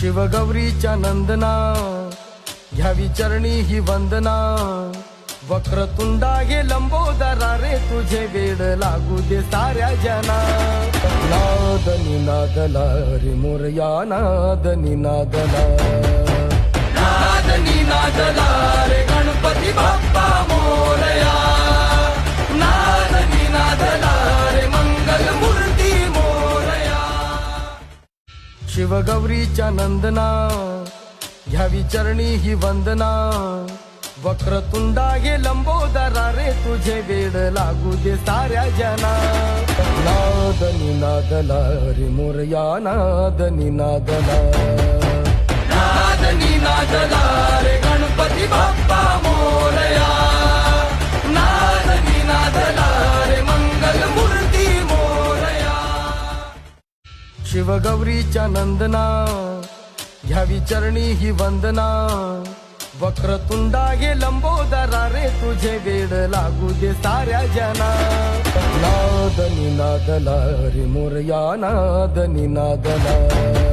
शिवगौरीच्या नंदना घ्यावी चरणी ही वंदना. वक्रतुंडा हे लंबोदरा रे तुझे वेड लागू दे साऱ्या जना. नादनी नादला रे मोरया नाद नादला. शिवगौरीच्या नंदना घ्यावी चरणी ही वंदना. वक्रतुंडा हे लंबोदरा रे तुझे वेड लागू दे साऱ्या जना नादनी नादला रे मोरया नादनी नादला. शिवगौरीच्या नंदना. घ्यावी चरणी ही वंदना. वक्रतुंडा हे लंबोदरा रे तुझे वेड लागू दे साऱ्या जना. नादनी नादला रे मोरया नादनी नादला.